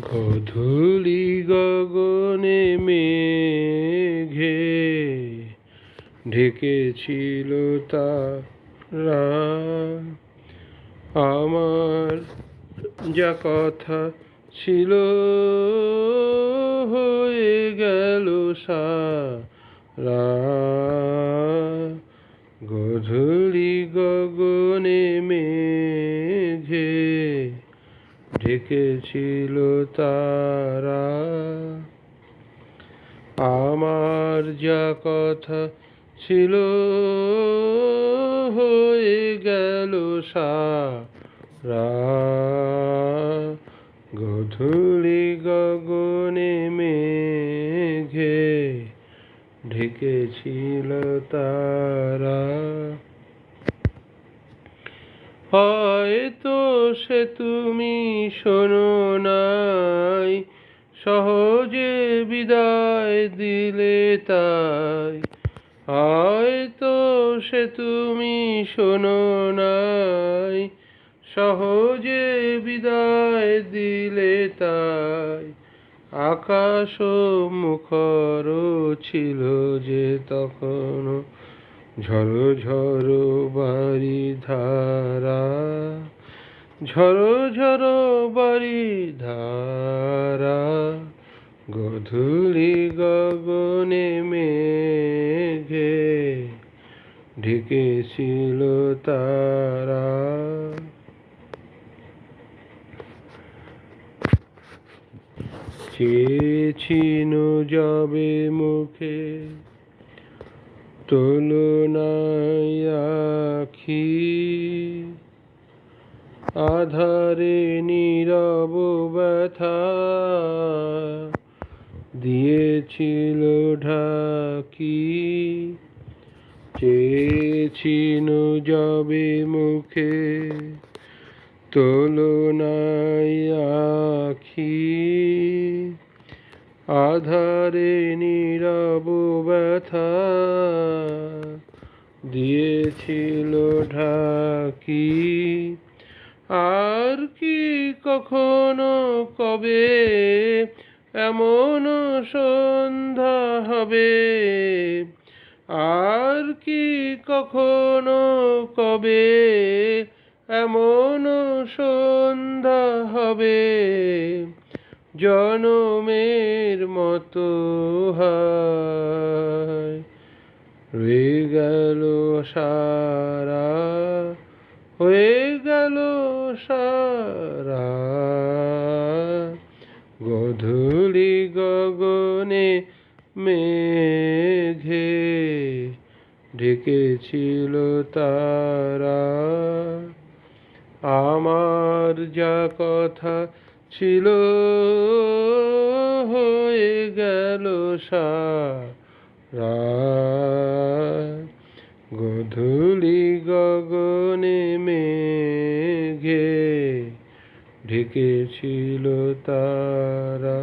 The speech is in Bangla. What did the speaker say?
গধূলি গগনে মেঘে ঢেকেছিল তারা। আমার যা কথা ছিল হয়ে গেল সারা। গধূলি গগনে মেঘে ঢেকেছিল তারা। আমার যা কথা ছিল হয়ে গেল সারা। গধুলি গগনে মেঘে ঢেকেছিল তারা। হয়তো সে তুমি শোনো নাই, সহজে বিদায় দিলে তাই। হয়তো সে তুমি শোনো নাই, সহজে বিদায় দিলে তাই। আকাশ মুখর ছিল যে তখনও ঝড়ো ঝড়ো বাড়ি ধারা ঝড়ো ঝড়ো বাড়ি ধারা গধূলি গগনে মেঘে ঢেকেছিল তারা। চেয়েছিল যাবে মুখে তুলনায় আখি আধারে নীরব ব্যথা দিয়েছিল ঢাকি চেয়েছিল যাবে মুখে তুলনায় আখি। আধারে নীরব ব্যথা দিয়েছিল ঢাকি। আর কি কখনো কবে এমন সন্ধ্যা হবে? আর কি কখনো কবে এমন সন্ধ্যা হবে? জনমের মতো হায়। রয়ে গেল সারা, হয়ে গেল সারা। গধূলি গগনে মেঘে ঢেকেছিল তারা। আমার যা কথা ছিল হয়ে গেল গধুলি গগনে মেঘে ঢেকেছিল তারা